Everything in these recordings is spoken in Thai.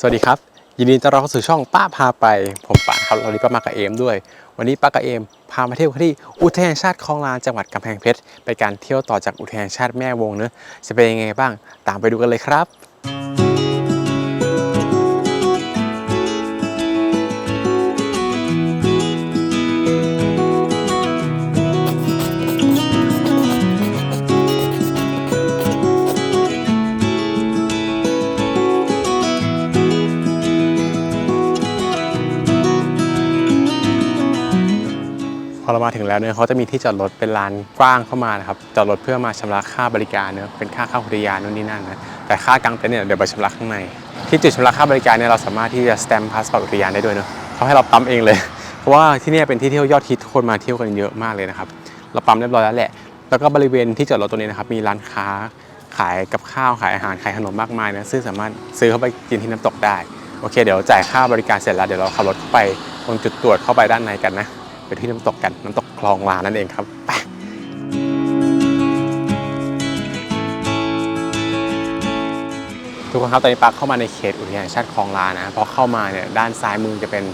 สวัสดีครับ ยินดีต้อนรับเข้าสู่ช่องป้าพาไป ผมป้าครับวันนี้ป้ามากับเอมด้วย วันนี้ป้ากับเอมพามาเที่ยวที่อุทยานชาติคลองลานจังหวัดกำแพงเพชรไปการเที่ยวต่อจากอุทยานชาติแม่วงเนอะจะเป็นยังไงบ้างตามไปดูกันเลยครับ อเรามาถึงแล้วเนี่ยเขาจะมีที่จอดรถเป็นลานกว้างเข้ามานะครับจอดรถเพื่อมาชำระค่าบริการเนอะเป็นค่าเข้าอุทยานนู่นนี่นั่นนะแต่ค่ากางเต็นท์เนี่ยเดี๋ยวไปชำระข้างใน ที่จุดชำระค่าบริการเนี่ยเราสามารถที่จะสแตมป์พาสปอร์ตอุทยานได้ด้วยเนอะเขาให้เราปั๊มเองเลย เพราะว่าที่นี่เป็นที่เที่ยวยอดฮิตคนมาเที่ยวกันเยอะมากเลยนะครับเราปั๊มเรียบร้อยแล้วแหละ แล้วก็บริเวณที่จอดรถตรงนี้นะครับมีร้านค้าขายกับข้าวขายอาหารขายขนมมากมายนะซึ่งสามารถซื้อเข้าไปกินที่น้ำตกได้โอเคเดี๋ยวจ่ายค่าบริการเสร็จแล้วเดี๋ยวเราขับรถเข้าไปตรงจุดตรวจเข้าไปด้านในกันนะ ไปที่น้ำตกกันน้ำตกคลองลานนั่นเองครับไปทุกคนครับตอนนี้ปักเข้ามาในเขตอุทยานแห่งชาติคลองลานนะพอเข้ามาเนี่ยด้านซ้ายมือจะเป็น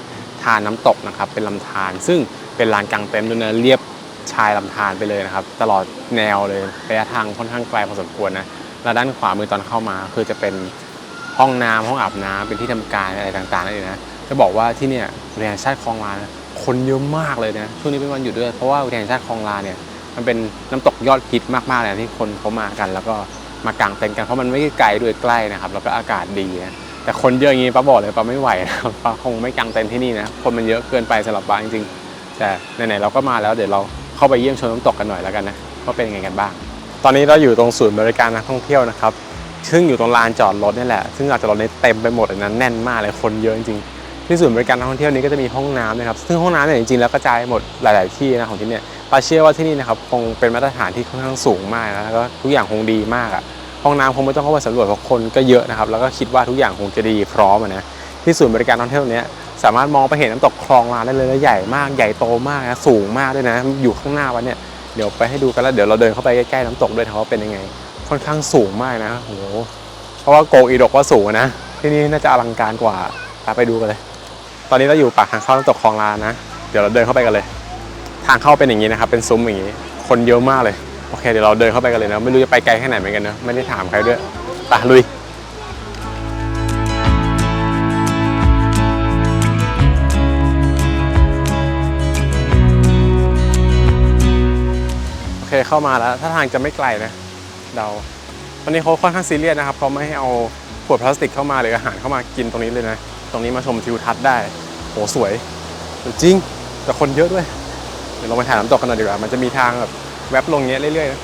ทานน้ำตกนะครับเป็นลำธารซึ่งเป็นลานกลางเต็นท์ด้วยนะเรียบชายลำธารไปเลยนะครับ ตลอดแนวเลยระยะทางค่อนข้างไกลพอสมควรนะแล้วด้านขวามือตอนเข้ามาคือจะเป็นห้องน้ำห้องอาบน้ำเป็นที่ทำการอะไรต่างๆนั่นเองนะจะบอกว่าที่เนี่ยอุทยานชาติคลองลานนะ คนเยอะมากเลยนะช่วงนี้เป็นวันหยุดด้วยเพราะว่าอุทยานแห่งชาติคลองลาเนี่ยมันเป็นน้ำตกยอดฮิตมากๆเลยที่คนเขามากัน แล้วก็มากางเต็นท์กันเพราะมันไม่ไกลด้วยใกล้นะครับ แล้วก็อากาศดีนะแต่คนเยอะอย่างนี้ป้าบอกเลยป้าไม่ไหวนะป้าคงไม่กางเต็นท์ที่นี่นะคนมันเยอะเกินไปสำหรับป้าจริงๆแต่ไหนๆเราก็มาแล้วเดี๋ยวเราเข้าไปเยี่ยมชมน้ำตกกันหน่อยแล้วกันนะว่าเป็นยังไงกันบ้าง ตอนนี้เราอยู่ตรงศูนย์บริการนักท่องเที่ยวนะครับซึ่งอยู่ตรงลานจอดรถนี่แหละซึ่งลานจอดรถนี่เต็มไปหมดเลยนะแน่นมากเลยคนเยอะจริงๆ ที่ศูนย์บริการนักท่องเที่ยวนี้ก็จะมีห้องน้ำนะครับ ซึ่งห้องน้ำเนี่ยจริงๆแล้วกระจายหมดหลาย ๆที่นะของที่เนี่ยปาเชื่อว่าที่นี่นะครับคงเป็นมาตรฐานที่ค่อนข้างสูงมากนะแล้วก็ทุกอย่างคงดีมากอะห้องน้ำคงไม่ต้องเข้าไปสำรวจเพราะคนก็เยอะนะครับ แล้วก็คิดว่าทุกอย่างคงจะดีพร้อมนะที่ศูนย์บริการท่องเที่ยวนี้สามารถมองไปเห็นน้ำตกคลองลานได้เลยและใหญ่มากใหญ่โตมากนะสูงมากด้วยนะ อยู่ข้างหน้าวันเนี่ยเดี๋ยวไปให้ดูกันแล้วเดี๋ยวเราเดินเข้าไปใกล้ๆน้ำตกด้วยนะว่าเป็นยังไง ค่อนข้างสูงมากนะโอ้โหเพราะว่าโกอีดกว่าสูงนะ ที่นี่น่าจะอลังการกว่าตาไปดูกันเลย ตอนนี้เราอยู่ปากทางเข้าน้ำตกคลองลานนะ เดี๋ยวเราเดินเข้าไปกันเลย ทางเข้าเป็นอย่างนี้นะครับ เป็นซุ้มอย่างนี้ คนเยอะมากเลย โอเค เดี๋ยวเราเดินเข้าไปกันเลยนะ ไม่รู้จะไปไกลแค่ไหนเหมือนกันนะไม่ได้ถามใครด้วยไปลุยโอเคเข้ามาแล้วถ้าทางจะไม่ไกลนะเดาตอนนี้เขาค่อนข้างซีเรียสนะครับเขาไม่ให้เอาขวดพลาสติกเข้ามาหรืออาหารเข้ามากินตรงนี้เลยนะ ตรงนี้มาชมทิวทัศน์ได้โหสวยจริง แต่คนเยอะด้วย เดี๋ยวลงไปถ่ายน้ำตกกันหน่อยดีกว่า มันจะมีทางแบบแวบลงเงี้ยเรื่อยๆนะ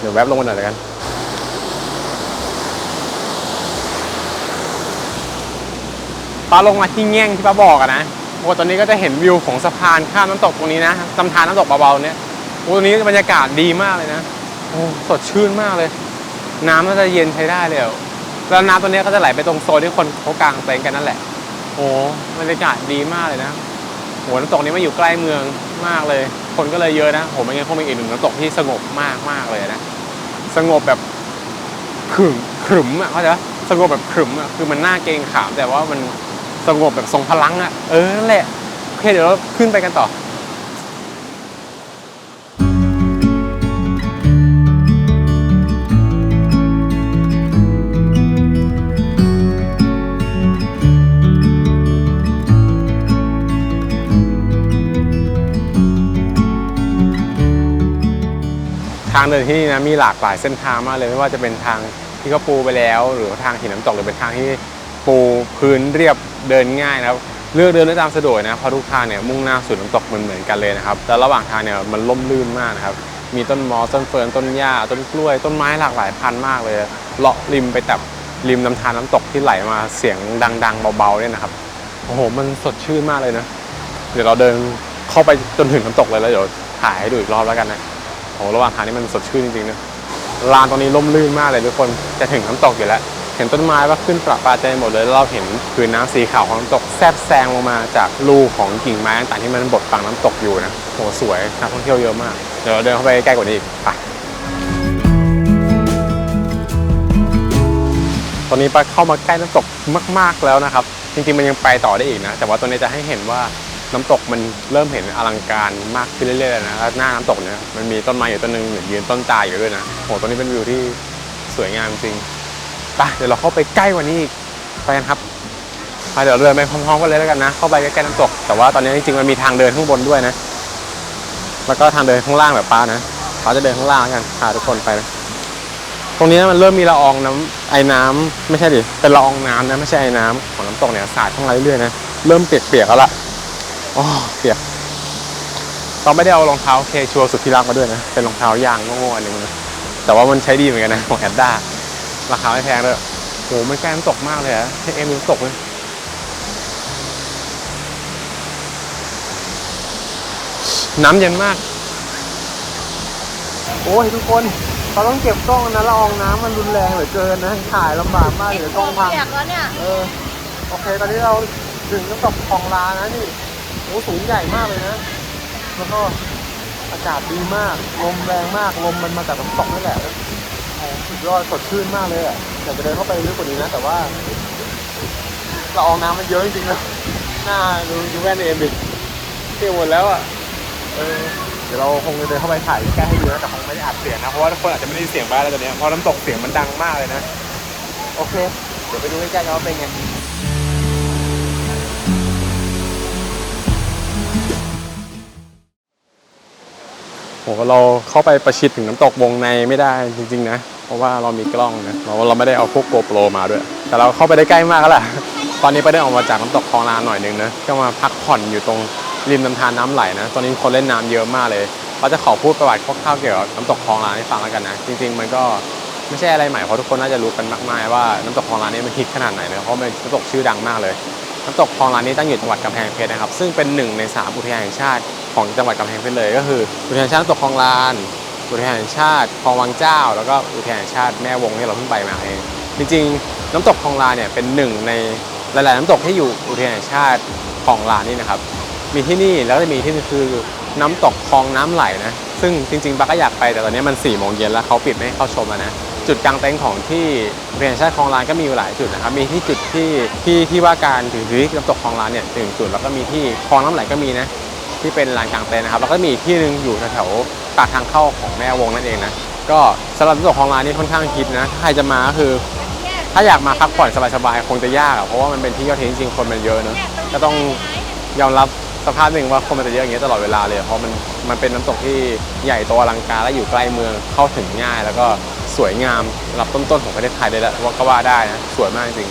เดี๋ยวแวบลงมาหน่อยแล้วกันป้าลงมาที่แง่งที่ป้าบอกอะนะโอ้ตอนนี้ก็จะเห็นวิวของสะพานข้ามน้ำตกตรงนี้นะลำธารน้ำตกเบาๆเนี่ยโอ้ตรงนี้บรรยากาศดีมากเลยนะโอ้สดชื่นมากเลย น้ำน่าจะเย็นใช้ได้เลยอะ แล้วน้ำตัวเนี้ยก็จะไหลไปตรงโซนที่คนเขากางเต็นท์กันนั่นแหละ โอ้บรรยากาศดีมากเลยนะโอ้น้ำตกนี้มาอยู่ใกล้เมืองมากเลย คนก็เลยเยอะนะโหไม่งั้นคงเป็นอีกหนึ่งน้ำตกที่สงบมากมากๆเลยนะ สงบแบบขรึมขรึมอะเข้าใจปะสงบแบบขรึมอะคือมันน่าเกรงขามแต่ว่ามันสงบแบบทรงพลังอะ เออนั่นแหละโอเคเดี๋ยวเราขึ้นไปกันต่อางเดินที่นี่นะมีหลากหลายเส้นทางมากเลยไม่ว่าจะเป็นทางที่เขาปูไปแล้ว หรือว่าทางหินน้ำตกหรือเป็นทางที่ปูพื้นเรียบเดินง่ายนะครับเลือกเดินได้ตามสะดวกนะเพราะทุกทางเนี่ยมุ่งหน้าสู่น้ำตกเหมือนเหมือนๆกันเลยนะครับแต่ระหว่างทางเนี่ยมันล่มลื่นมากนะครับมีต้นมอสต้นเฟิร์นต้นหญ้าต้นกล้วย ต้นไม้หลากหลายพันมากเลยเลาะริมไปแต่ริมลำธารน้ำตกที่ไหลมาเสียงดัง ๆ เบาๆเนี่ยนะครับโอ้โหมันสดชื่นมากเลยนะเดี๋ยวเราเดินเข้าไปจนถึงน้ำตกเลยแล้วเดี๋ยวถ่ายให้ดูอีกรอบแล้วกันนะ โอ้โหระหว่างทางนี้มันสดชื่นจริงๆนะลานตรงนี้ร่มรื่นมากเลยทุกคนจะถึงน้ำตกอยู่แล้ว เห็นต้นไม้ว่าขึ้นประปาใจหมดเลยเราเห็นพื้นน้ำสีขาวของน้ำตกแทบแซงลงมาจากรูของกิ่งไม้ต่างๆที่มันบดบังน้ำตกอยู่นะโหสวยนักท่องเที่ยวเยอะมากเดี๋ยวเราเดินเข้าไปใกล้กว่านี้อีกไปตอนนี้ปาเข้ามาใกล้น้ำตกมาก ๆแล้วนะครับ จริงๆมันยังไปต่อได้อีกนะ แต่ว่าตัวนี้จะให้เห็นว่า น้ำตกมันเริ่มเห็นอลังการมากขึ้นเรื่อยๆแล้วนะแล้วหน้าน้ำตกเนี่ยมันมีต้นไม้อยู่ต้นหนึงเหมือนยืนต้นตายอยู่ด้วยนะโหตัวนี้เป็นวิวที่สวยงามจริงไปเดี๋ยวเราเข้าไปใกล้กว่านี้อีกไปกันครับไปเดี๋ยวเดินไปพร้อมๆกันเลยแล้วกันนะ เข้าไปใกล้ๆน้ำตก แต่ว่าตอนนี้จริงๆมันมีทางเดินข้างบนด้วยนะ แล้วก็ทางเดินข้างล่างแบบป้านะป้าจะเดินข้างล่างกันพาทุกคนไปนะตรงนี้มันเริ่มมีละอองน้ำไอ้น้ำไม่ใช่ดิเป็นละอองน้ำนะไม่ใช่ไอ้น้ำของน้ำตกเนี่ยสาดข้ามางเรื่อยๆนะเริ่มเปียกๆแล้วล่ะ อ๋อเปียกเราไม่ได้เอารองเท้าเคชัวร์สุดที่รักมาด้วยนะ เป็นรองเท้ายางโง่ๆอันหนึงนะแต่ว่ามันใช้ดีเหมือนกันนะของแอดด้าราคาไม่แพงด้วยโหมันใกล้น้ำตกมากเลยอะให้เอ็มดูน้ำตกเลยน้ำเย็นมาก โอ้ยทุกคนเราต้องเก็บกล้องนะละอองน้ำมันรุนแรงเหลือเกินนะถ่ายลำบากมากเดี๋ยวกล้องพังเปียกแล้วเนี่ย เออ โอเค ตอนนี้เราถึงน้ำตกคลองลานะนี่ โอ้สูงใหญ่มากเลยนะ แล้วก็อากาศดีมาก ลมแรงมาก ลมมันมาจากน้ำตกนั่นแหละโอ้สุดยอดสดชื่นมากเลยอะอยากจะเดินเข้าไปลึกกว่านี้นะ แต่ว่าละอองน้ำมันเยอะจริงๆนะหน้าดูดูแว่นเอ็มดิเที่ยวหมดแล้วอะ เออ เดี๋ยวเราคงจะเดินเข้าไปถ่ายใกล้ให้ดูนะแต่คงไม่ได้อัดเสียงนะ เพราะว่าทุกคนอาจจะไม่ได้ยินเสียงบ้านแล้วตอนเนี้ยเพราะน้ำตกเสียงมันดังมากเลยนะ โอเค เดี๋ยวไปดูใกล้ๆกันว่าเป็นไง เราเข้าไปประชิดถึงน้ำตกวงในไม่ได้จริงๆนะ เพราะว่าเรามีกล้องนะเราเราไม่ได้เอาพวกโกโปรมาด้วย แต่เราเข้าไปได้ใกล้มากแล้วล่ะตอนนี้ไปได้ออกมาจากน้ำตกคลองลานหน่อยนึงนะก็มาพักผ่อนอยู่ตรงริมลำธารน้ำไหลนะ ตอนนี้คนเล่นน้ำเยอะมากเลยเราจะขอพูดประวัติคร่าวๆเกี่ยวกับน้ำตกคลองลานให้ฟังแล้วกันนะ จริง ๆ มันก็ไม่ใช่อะไรใหม่เพราะทุกคนน่าจะรู้กันมากมายว่าน้ำตกคลองลานนี่มันฮิตขนาดไหนนะเพราะมันน้ำตกชื่อดังมากเลยน้ำตกคลองลานนี้ตั้งอยู่จังหวัดกำแพงเพชรนะครับ ซึ่งเป็นหนึ่งในสามอุทยานแห่งชาติ ของจังหวัดกำแพงเพชรเลย ก็คือ อุทยานแห่งชาติตกคลองลาน อุทยานแห่งชาติคลองวังเจ้า แล้วก็อุทยานแห่งชาติแม่วงที่เราเพิ่งไปมาเอง จริงๆ น้ำตกคลองลานเนี่ยเป็นหนึ่งในหลาย ๆ น้ำตกที่อยู่อุทยานแห่งชาติคลองลานนี่นะครับ มีที่นี่แล้วก็จะมีที่นึงคือน้ำตกคลองน้ำไหลนะ ซึ่งจริงๆบักก็อยากไปแต่ตอนนี้มัน4ี่โมงเย็นแล้วเขาปิดไม่ให้เข้าชมแล้วนะ จุดกลางเต็นท์ของที่อุทยานชาติคลองลานก็มีอยู่หลายจุดนะครับ มีที่จุดที่ที่ที่ว่าการถือที่น้ำตกคลองลานเนี่ยถึงจุดแล้วก็มีที่คลองน้ำไหลก็มีนะ ที่เป็นลานกลางเต็นท์นะครับ แล้วก็มีอีกที่หนึ่งอยู่แถวๆปากทางเข้าของแม่วงนั่นเองนะ ก็สำหรับน้ำตกคลองลานนี่ค่อนข้างฮิตนะ ถ้าใครจะมาก็คือ ถ้าอยากมาพักผ่อนสบายๆคงจะยากอะเพราะว่ามันเป็นที่ยอดฮิตจริงๆคนมันเยอะเนอะก็ต้องยอมรับสภาพหนึ่งว่าคนมันจะเยอะอย่างเงี้ยตลอดเวลาเลย เพราะมันมันเป็นน้ำตกที่ใหญ่โตอลังการและอยู่ใกล้เมืองเข้าถึงง่าย แล้วก็สวยงามรับต้นๆของประเทศไทยเลยและว่าก็ว่าได้นะสวยมากจริง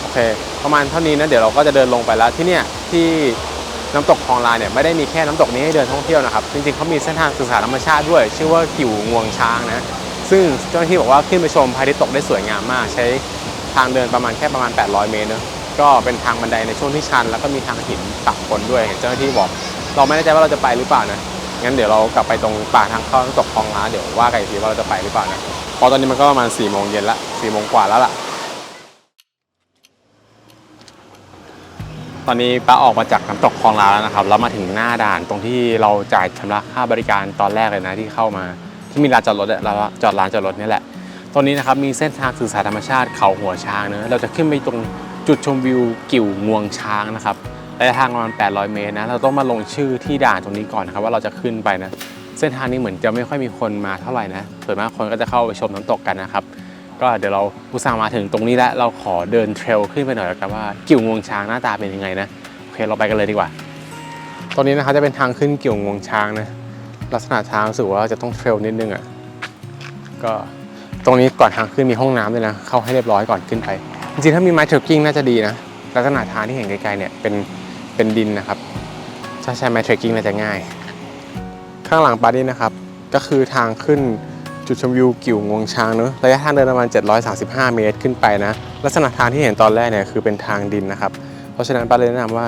โอเค ประมาณเท่านี้นะเดี๋ยวเราก็จะเดินลงไปแล้วที่เนี่ยที่ น้ำตกคลองลานเนี่ยไม่ได้มีแค่น้ำตกนี้ให้เดินท่องเที่ยวนะครับ จริงๆเขามีเส้นทางศึกษาธรรมชาติด้วย ชื่อว่ากิ่วงวงช้างนะซึ่งเจ้าหน้าที่บอกว่าขึ้นไปชมพระอาทิตย์ตกได้สวยงามมาก ใช้ทางเดินประมาณแค่ประมาณ 800 เมตรเนอะก็เป็นทางบันไดในช่วงที่ชัน แล้วก็มีทางหินปักบนด้วยเห็นเจ้าหน้าที่บอก เราไม่แน่ใจว่าเราจะไปหรือเปล่านะงั้นเดี๋ยวเรากลับไปตรงปากทางเข้าน้ำตกคลองลานเดี๋ยวว่ากันอีกทีว่าเราจะไปหรือเปล่านะพราะตอนนี้มันก็ประมาณ4ี่โมงเย็นละสี่โมงกว่าแล้วล่ะ อนนี้ป้าออกมาจากน้ำตกคลองลาแล้วนะครับแล้วมาถึงหน้าด่านตรงที่เราจ่ายชำระค่าบริการตอนแรกเลยนะที่เข้ามา ที่มีลานจอดรถเราจอดลานจอดรถนี่แหละตรงนี้นะครับมีเส้นทางสื่อสารธรรมชาติเขาหัวช้างเนะเราจะขึ้นไปตรงจุดชมวิวกิ่วงวงช้างนะครับระยะทางประมาณ 800 เมตรนะเราต้องมาลงชื่อที่ด่านตรงนี้ก่อนนะครับว่าเราจะขึ้นไปนะเส้นทางนี้เหมือนจะไม่ค่อยมีคนมาเท่าไหร่นะส่วนมากคนก็จะเข้าไปชมน้ำตกกันนะครับ ก็เดี๋ยวเราอุตส่าห์มาถึงตรงนี้แล้วเราขอเดินเทรลขึ้นไปหน่อยแล้วกันว่ากิ่วงวงช้างหน้าตาเป็นยังไงนะโอเคเราไปกันเลยดีกว่าตรงนี้นะครับจะเป็นทางขึ้นกิ่วงวงช้างนะลักษณะทางรู้สึกว่าจะต้องเทรลนิดนึงอะก็ตรงนี้ก่อนทางขึ้นมีห้องน้ำด้วยนะเข้าให้เรียบร้อยก่อนขึ้นไป จริงๆถ้ามีไม้เทรคกิ้งน่าจะดีนะลักษณะทางที่เห็นไกลๆเนี่ยเป็นเป็นดินนะครับถ้าใช้ไม้เทรคกิ้งน่าจะง่าย ข้างหลังปานี่นะครับก็คือทางขึ้น จุดชมวิวกิ่วงวงช้างเนอะระยะทางเดินประมาณ 735 เมตรขึ้นไปนะ ลักษณะทางที่เห็นตอนแรกเนี่ยคือเป็นทางดินนะครับเพราะฉะนั้นป้าเลยแนะนำว่า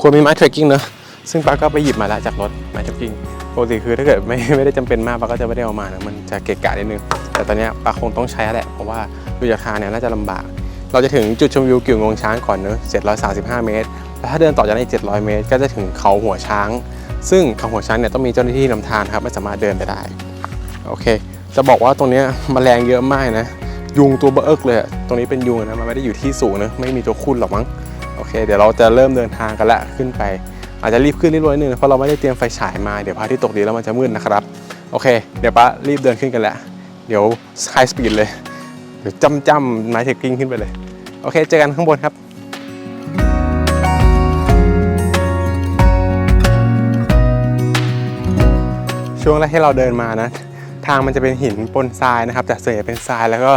ควรมีไม้เทรคกิ้งเนอะซึ่งป้าก็ไปหยิบมาแล้วจากรถไม้เทรคกิ้งปกติคือถ้าเกิดไม่ไม่ได้จำเป็นมากป้าก็จะไม่ได้เอามานะมันจะเกะกะนิดนึง แต่ตอนเนี้ยป้าคงต้องใช้แล้วแหละเพราะว่าดูจากทางเนี่ยน่าจะลำบาก เราจะถึงจุดชมวิวกิ่วงวงช้างก่อนเนอะ735 เมตรแล้วถ้าเดินต่อจากนั้นอีก700 เมตร ก็จะถึงเขาหัวช้าง ซึ่งเขาหัวช้างเนี่ยต้องมีเจ้าหน้าที่นำทางครับไม่สามารถเดินไปได้โอเค จะบอกว่าตรงนี้ยแมลงเยอะมากนะ ยุงตัวเบอเอิกเลยตรงนี้เป็นยุงนะมันไม่ได้อยู่ที่สูงนะไม่มีตัวคุ้นหรอกมั้งโอเค เดี๋ยวเราจะเริ่มเดินทางกันละขึ้นไป อาจจะรีบขึ้นรีบลงนิดนึงเพราะเราไม่ได้เตรียมไฟฉายมาเดี๋ยวพระอาทิตย์ตกดีแล้วมันจะมืดนะครับ โอเค เดี๋ยวป้ารีบเดินขึ้นกันละเดี๋ยวไฮสปีดเลยเดี๋ยวจ้ำจ้ำไม้เทคกิ้งขึ้นไปเลยโอเคเจอกันข้างบนครับช่วงแรกที่เราเดินมานะ ทางมันจะเป็นหินปนทรายนะครับ แต่ส่วนใหญ่เป็นทรายแล้วก็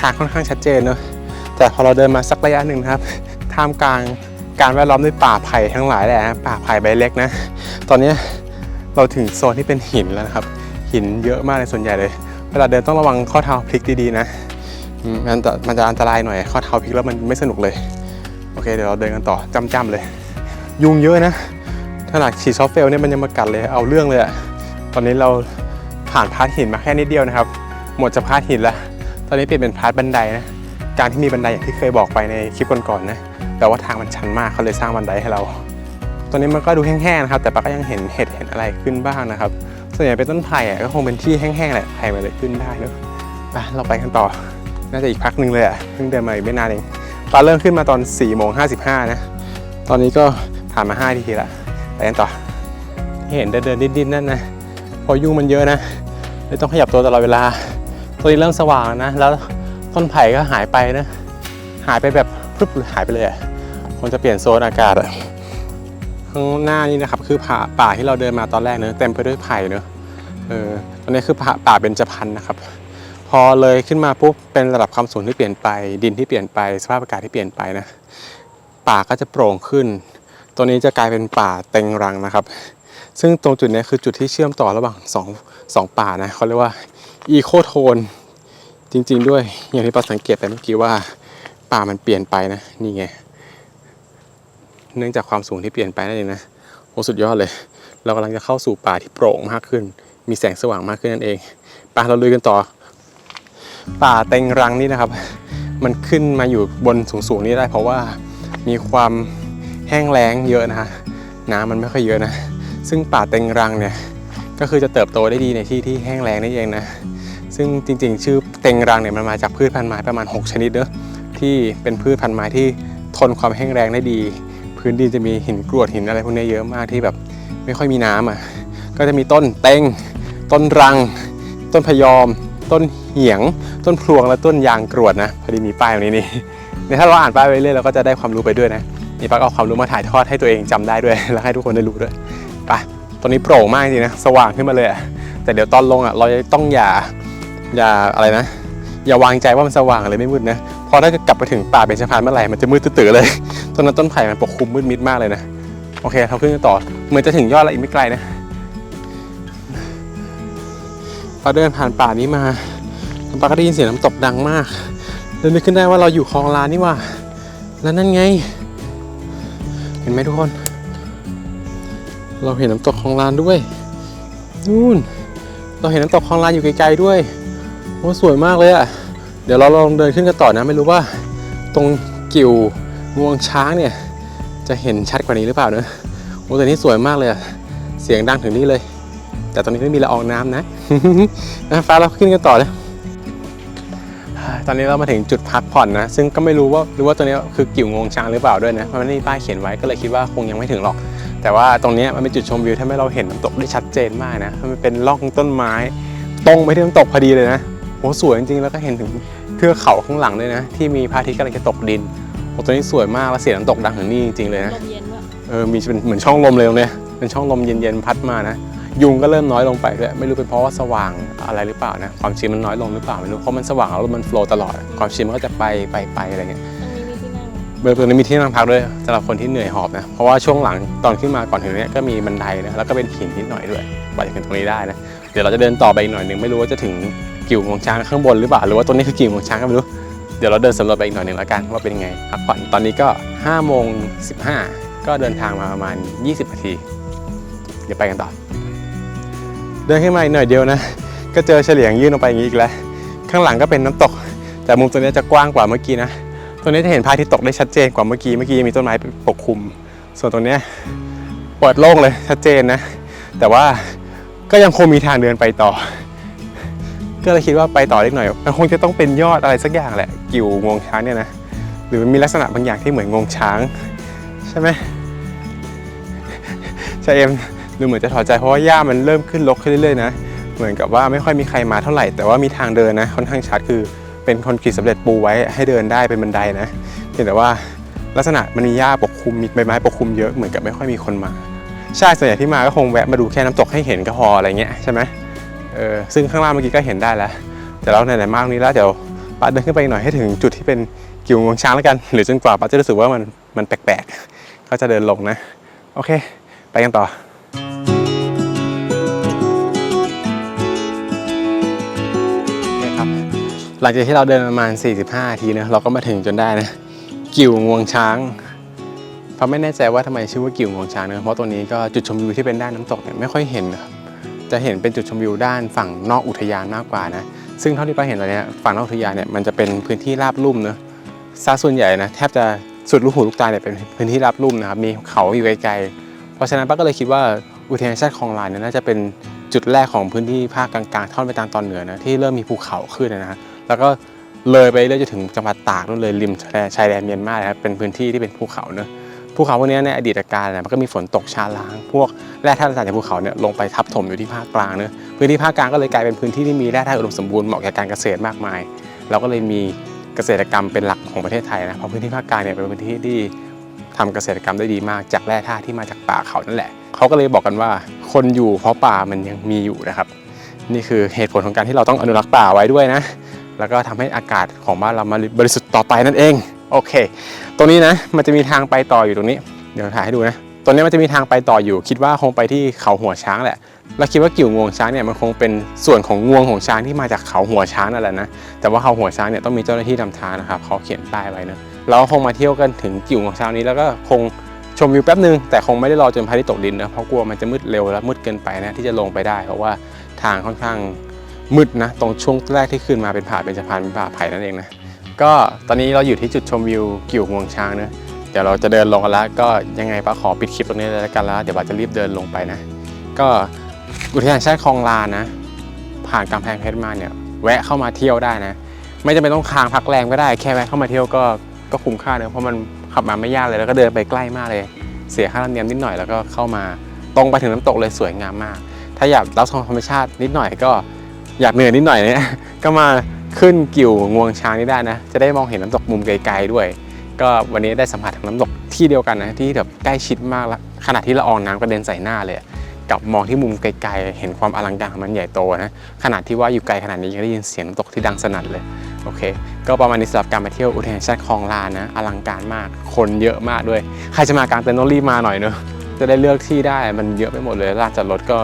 ทางค่อนข้างชัดเจนเนอะแต่พอเราเดินมาสักระยะหนึ่งนะครับท่ามกลางการแวดล้อมด้วยป่าไผ่ทั้งหลายแหละนะป่าไผ่ใบเล็กนะ ตอนนี้เราถึงโซนที่เป็นหินแล้วนะครับ หินเยอะมากเลยส่วนใหญ่เลย เวลาเดินต้องระวังข้อเท้าพลิกดีๆนะมันจะมันจะอันตรายหน่อย ข้อเท้าพลิกแล้วมันไม่สนุกเลย โอเคเดี๋ยวเราเดินกันต่อจ้ำๆเลย ยุงเยอะนะขนาดฉีดซอฟเฟลเนี่ยมันยังมากัดเลยเอาเรื่องเลยอะตอนนี้เรา ผ่านพาร์ทหินมาแค่นิดเดียวนะครับ หมดจากพาร์ทหินแล้ว ตอนนี้เปลี่ยนเป็นพาร์ทบันไดนะ การที่มีบันไดอย่างที่เคยบอกไปในคลิปก่อนๆนะ แต่ว่าทางมันชันมากเขาเลยสร้างบันไดให้เรา ตอนนี้มันก็ดูแห้งๆนะครับ แต่ปาก็ยังเห็นเห็ดเห็นอะไรขึ้นบ้างนะครับ ส่วนใหญ่เป็นต้นไผ่ก็คงเป็นที่แห้งๆแหละ ไผ่มันเลยขึ้นได้เนอะไปเราไปกันต่อ น่าจะอีกพักหนึ่งเลยอะเพิ่งเดินมาอีกไม่นานเองตอนเริ่มขึ้นมาตอน4ี่โมงห้นะ ตอนนี้ก็ผ่านมา5นาทีละ ไปกันต่อ เห็นเดินๆดิ้นๆนั่นนะพอยุงมันเยอะนะ เลยต้องขยับตัวตลอดเวลาตัวนี้เริ่มสว่างแล้วนะ แล้วต้นไผ่ก็หายไปนะ หายไปแบบพรึบหายไปเลยอะคงจะเปลี่ยนโซนอากาศอะข้างหน้านี่นะครับคือป่าป่าที่เราเดินมาตอนแรกเนอะเต็มไปด้วยไผ่เนอะเออตอนนี้คือป่าป่าเบญจพรรณนะครับ พอเลยขึ้นมาปุ๊บเป็นระดับความสูงที่เปลี่ยนไป ดินที่เปลี่ยนไปสภาพอากาศที่เปลี่ยนไปนะ ป่าก็จะโปร่งขึ้น ตัวนี้จะกลายเป็นป่าเต็งรังนะครับ ซึ่งตรงจุดนี้คือจุดที่เชื่อมต่อระหว่างสองสองป่านะเขาเรียกว่าอีโคโทนจริง ๆ ด้วยอย่างที่ปาสังเกตไปเมื่อกี้ว่าป่ามันเปลี่ยนไปนะนี่ไงเนื่องจากความสูงที่เปลี่ยนไปนั่นเองนะโอ้สุดยอดเลย เรากำลังจะเข้าสู่ป่าที่โปร่งมากขึ้น มีแสงสว่างมากขึ้นนั่นเองไปเราลุยกันต่อ ป่าเต็งรังนี่นะครับ มันขึ้นมาอยู่บนสูงๆนี่ได้ เพราะว่ามีความแห้งแล้งเยอะนะฮะน้ำมันไม่ค่อยเยอะนะ ซึ่งป่าเต็งรังเนี่ยก็คือจะเติบโตได้ดีในที่ที่แห้งแล้งนี่เองนะ ซึ่งจริงๆ ชื่อเต็งรังเนี่ยมันมาจากพืชพันธุ์ไม้ประมาณ 6 ชนิดเนอะที่เป็นพืชพันธุ์ไม้ที่ทนความแห้งแล้งได้ดี พื้นดินจะมีหินกรวดหินอะไรพวกนี้เยอะมากที่แบบไม่ค่อยมีน้ำอะก็จะมีต้นเต็ง ต้นรัง ต้นพยอม ต้นเหียง ต้นพลวงและต้นยางกรวดนะพอดีมีป้ายตรงนี้นี่เนี่ยถ้าเราอ่านป้ายไปเรื่อยเราก็จะได้ความรู้ไปด้วยนะนี่ป้าก็เอาความรู้มาถ่ายทอดให้ตัวเองจำได้ด้วย แล้วให้ทุกคนได้รู้ด้วย ไปตอนนี้โปร่งมากจริงนะสว่างขึ้นมาเลยอะแต่เดี๋ยวตอนลงอะเราจะต้องอย่าอย่าอะไรนะ อย่าวางใจว่ามันสว่างเลยไม่มืดนะเพราะถ้ากลับไปถึงป่าเบญจพรรณเมื่อไหร่มันจะมืดตื้อเลยต้นนั้นต้นไผ่มันปกคลุมมืดมิดมากเลยนะโอเคเราขึ้นต่อเหมือนจะถึงยอดแล้วอีกไม่ไกลนะพอเดินผ่านป่านี้มาป้าก็ได้ยินเสียงน้ำตกดังมากเลยนึกขึ้นได้ว่าเราอยู่คลองลานนี่ว่า แล้วนั่นไง เห็นไหมทุกคน เราเห็นน้ำตกคลองลานด้วยนู่น เราเห็นน้ำตกคลองลานอยู่ไกลๆด้วยโอ้สวยมากเลยอะ่ะเดี๋ยวเราลองเดินขึ้นกันต่อนะ ไม่รู้ว่า ตรงกิ่วงวงช้างเนี่ย จะเห็นชัดกว่านี้หรือเปล่าเนอะโอ้แต่นี่สวยมากเลยอะเสียงดังถึงนี่เลย แต่ตอนนี้ไม่มีละอองน้ำนะนะฟ้าเราขึ้นกันต่อเลยตอนนี้เรามาถึงจุดพักผ่อนนะ ซึ่งก็ไม่รู้ว่ารือว่าตัวนี้คือกิ่วงวงช้างหรือเปล่าด้วยนะเพราะมันไม่มีป้ายเขียนไว้ก็เลยคิดว่าคงยังไม่ถึงหรอก แต่ว่าตรงเนี้ยมันเป็นจุดชมวิวทำให้เราเห็นน้ำตกได้ชัดเจนมากนะมันเป็นร่องต้นไม้ ตรงไปที่น้ำตกพอดีเลยนะโหสวยจริงๆแล้วก็เห็นถึงเทือกเขาข้างหลังด้วยนะที่มีพระอาทิตย์กำลังจะตกดินโอ้ตัวนี้สวยมากแล้วเสียงน้ำตกดังถึงนี่จริงๆเลยนะลมเย็นด้วยเออมีเป็นเหมือนช่องลมเลยตรงเนี้ยเป็นช่องลมเย็นๆพัดมานะยุงก็เริ่มน้อยลงไปด้วยไม่รู้เป็นเพราะว่าสว่างอะไรหรือเปล่านะความชื้นมันน้อยลงหรือเปล่าไม่รู้เพราะมันสว่างแล้วมันโฟลว์ตลอดความชื้นมันก็จะไปไปไปอะไรเงี้ยตรงนี้มีที่นั่ง เบอร์ตัวนี้มีที่นั่งพักด้วยสำหรับคนที่เหนื่อยหอบนะ เพราะว่าช่วงหลังตอนขึ้นมาก่อนถึงเนี้ยก็มีบันไดนะแล้วก็เป็นหินนิดหน่อยด้วยกว่าจะถึงตรงนี้ได้นะเดี๋ยวเราจะเดินต่อไปอีกหน่อยหนึ่งไม่รู้ว่าจะถึงกิ่วของช้างข้างบนหรือเปล่าหรือว่าตรงนี้คือกิ่วของช้างก็ไม่รู้เดี๋ยวเราเดินสำรวจไปอีกหน่อยหนึ่งแล้วกันว่าเป็นยังไงพักผ่อนตอนนี้ก็5โมง15 ก็เดินทางมาประมาณ 20นาที เดี๋ยวไปกันต่อ เดินขึ้นมาอีกหน่อยเดียวนะ ก็เจอเฉลียงยื่นออกไปอย่างนี้อีกแล้ว ข้างหลังก็เป็นน้ำตก แต่มุมตัวนี้จะกว้างกว่าเมื่อกี้นะ ตัวนี้จะเห็นพระอาทิตย์ตกได้ชัดเจนกว่าเมื่อกี้เมื่อกี้ยังมีต้นไม้ปกคลุม ส่วนตรงนี้เปิดโล่งเลยชัดเจนนะ แต่ว่าก็ยังคงมีทางเดินไปต่อ ก็เลยคิดว่าไปต่อเล็กหน่อยมันคงจะต้องเป็นยอดอะไรสักอย่างแหละกิ่วงวงช้างเนี่ยนะหรือมันมีลักษณะบางอย่างที่เหมือนงวงช้าง ใช่ไหมช่เอ็มดูเหมือนจะถอดใจเพราะว่าหญ้ามันเริ่มขึ้นรกขึ้นเรื่อยๆนะเหมือนกับว่าไม่ค่อยมีใครมาเท่าไหร่แต่ว่ามีทางเดินนะค่อนข้างชัดคือ เป็นคอนกรีตสำเร็จปูไว้ให้เดินได้เป็นบันไดนะเพียงแต่ว่าลักษณะมันมีหญ้าปกคลุมมีใบไม้ปกคลุมเยอะเหมือนกับไม่ค่อยมีคนมาใช่ส่วนใหญ่ที่มาก็คงแวะมาดูแค่น้ำตกให้เห็นก็พออะไรเงี้ยใช่ไหมเออซึ่งข้างล่างเมื่อกี้ก็เห็นได้แล้วแต่เราไหนๆมากนี้แล้วเดี๋ยวป้าเดินขึ้นไปหน่อยให้ถึงจุดที่เป็นกิ่วงวงช้างแล้วกัน หรือจนกว่าป้าจะรู้สึกว่ามันมันแปลกๆก็จะเดินลงนะ โอเค ไปกันต่อ หลังจากที่เราเดินประมาณ 45นาทีนะเราก็มาถึงจนได้นะ กิ่วงวงช้างเราไม่แน่ใจว่าทำไมชื่อว่ากิ่วงวงช้างนะเพราะตัวนี้ก็จุดชมวิวที่เป็นด้านน้ำตกเนี่ยไม่ค่อยเห็นนะครับจะเห็นเป็นจุดชมวิวด้านฝั่งนอกอุทยานมากกว่านะซึ่งเท่าที่ป้าเห็นตอนเนี้ยฝั่งนอกอุทยานเนี่ยมันจะเป็นพื้นที่ราบลุ่มเนะซะส่วนใหญ่นะแทบจะสุดลูกหูลูกตาเนี่ยเป็นพื้นที่ราบลุ่มนะครับมีเขาอยู่ไกลๆเพราะฉะนั้นป้าก็เลยคิดว่าอุทยานชาติคลองลานเนี่ยน่าจะเป็นจุดแรกของพื้นที่ภาคกลางๆทอดไปทางตอนเหนือนะที่เริ่มมีภูเขาขึ้นนะฮะ แล้วก็เลยไปเรื่อยจนถึงจังหวัดตากนู่นเลยริมชายแดนเมียนมาครับเป็นพื้นที่ที่เป็นภูเขาเนอะภูเขาพวกนี้ในอดีตการเนี่ยมันก็มีฝนตกชาล้าง พวกแร่ธาตุต่างๆจากภูเขาเนี่ยลงไปทับถมอยู่ที่ภาคกลางเนอะพื้นที่ภาคกลางก็เลยกลายเป็นพื้นที่ที่มีแร่ธาตุอุดมสมบูรณ์เหมาะแก่การเกษตรมากมาย เราก็เลยมีเกษตรกรรมเป็นหลักของประเทศไทยนะเพราะพื้นที่ภาคกลางเนี่ยเป็นพื้นที่ที่ทำเกษตรกรรมได้ดีมากจากแร่ธาตุที่มาจากป่าเขานั่นแหละเขาก็เลยบอกกันว่า คนอยู่เพราะป่ามันยังมีอยู่นะครับ นี่คือเหตุผลของการที่เราต้องอนุรักษ์ป่าไว้ด้วยนะ แล้วก็ทำให้อากาศของบ้านเรามาบริสุทธิ์ต่อไปนั่นเอง โอเค ตรงนี้นะ มันจะมีทางไปต่ออยู่ตรงนี้ เดี๋ยวถ่ายให้ดูนะ ตรงนี้มันจะมีทางไปต่ออยู่ คิดว่าคงไปที่เขาหัวช้างแหละ เราคิดว่ากิ่วงวงช้างเนี่ยมันคงเป็นส่วนของงวงของช้างที่มาจากเขาหัวช้างนั่นแหละนะ แต่ว่าเขาหัวช้างเนี่ยต้องมีเจ้าหน้าที่นำทางนะครับเขาเขียนป้ายไว้นะ เราคงมาเที่ยวกันถึงกิ่วงวงช้างนี้แล้วก็คงชมวิวแป๊บนึงแต่คงไม่ได้รอจนพระอาทิตย์ตกดินนะเพราะกลัวมันจะมืดเร็วและมืดเกินไปนะที่จะลงไปได้ เพราะว่าทางค่อนข้าง มืดนะ ตรงช่วงแรกที่ขึ้นมาเป็นผาเป็นสะพานเป็นป่าไผ่นั่นเองนะ ก็ตอนนี้เราอยู่ที่จุดชมวิวกิ่วงวงช้างเนะเดี๋ยวเราจะเดินลงกันแล้วก็ยังไงป้าขอปิดคลิปตรงนี้เลยแล้วกันแล้วเดี๋ยวป้าจะรีบเดินลงไปนะ ก็อุทยานชาติคลองลานนะ ผ่านกำแพงเพชรมาเนี่ย แวะเข้ามาเที่ยวได้นะ ไม่จำเป็นต้องค้างพักแรงก็ได้แค่แวะเข้ามาเที่ยวก็ก็คุ้มค่าเนะเพราะมันขับมาไม่ยากเลยแล้วก็เดินไปใกล้มากเลย เสียค่าธรรมเนียมนิดหน่อยแล้วก็เข้ามาตรงไปถึงน้ำตกเลยสวยงามมาก ถ้าอยากรับชมธรรมชาตินิดหน่อยก็ อยากเหนื่อยนิดหน่อยเนี่ยก็มาขึ้นกิ่วงวงช้างนี่ได้นะ จะได้มองเห็นน้ำตกมุมไกลๆด้วย ก็วันนี้ได้สัมผัสทางน้ำตกที่เดียวกันนะที่แบบใกล้ชิดมากละขณะที่ละอองน้ำกระเด็นใส่หน้าเลยกับมองที่มุมไกลๆ เห็นความอลังการของมันใหญ่โตนะขนาดที่ว่าอยู่ไกลขนาดนี้ยังได้ยินเสียงตกที่ดังสนั่นเลยโอเค ก็ประมาณนี้สำหรับการมาเที่ยวอุทยานชาติคลองลานนะอลังการมาก คนเยอะมากด้วย ใครจะมากางเต็นท์ต้องรีบมาหน่อยเนอะจะได้เลือกที่ได้มันเยอะไปหมดเลยลานจอดรถก็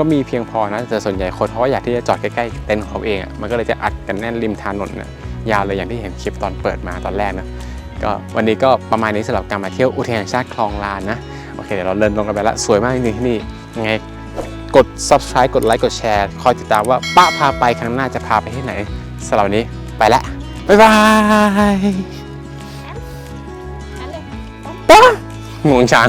ก็มีเพียงพอนะ แต่ส่วนใหญ่คนเขาก็อยากที่จะจอดใกล้ๆเต็นท์ของเขาเองอะมันก็เลยจะอัดกันแน่นริมถนนนะยาวเลยอย่างที่เห็นคลิปตอนเปิดมาตอนแรกนะก็วันนี้ก็ประมาณนี้สำหรับการมาเที่ยวอุทยานแห่งชาติคลองลานนะโอเคเดี๋ยวเราเดินลงกันไปละสวยมากจริงๆที่นี่ยังไงกด subscribe กดไลค์กดแชร์คอยติดตามว่าป้าพาไปครั้งหน้าจะพาไปที่ไหนสำหรับวันนี้ไปละบ๊ายบายอันเลยป้างวงช้าง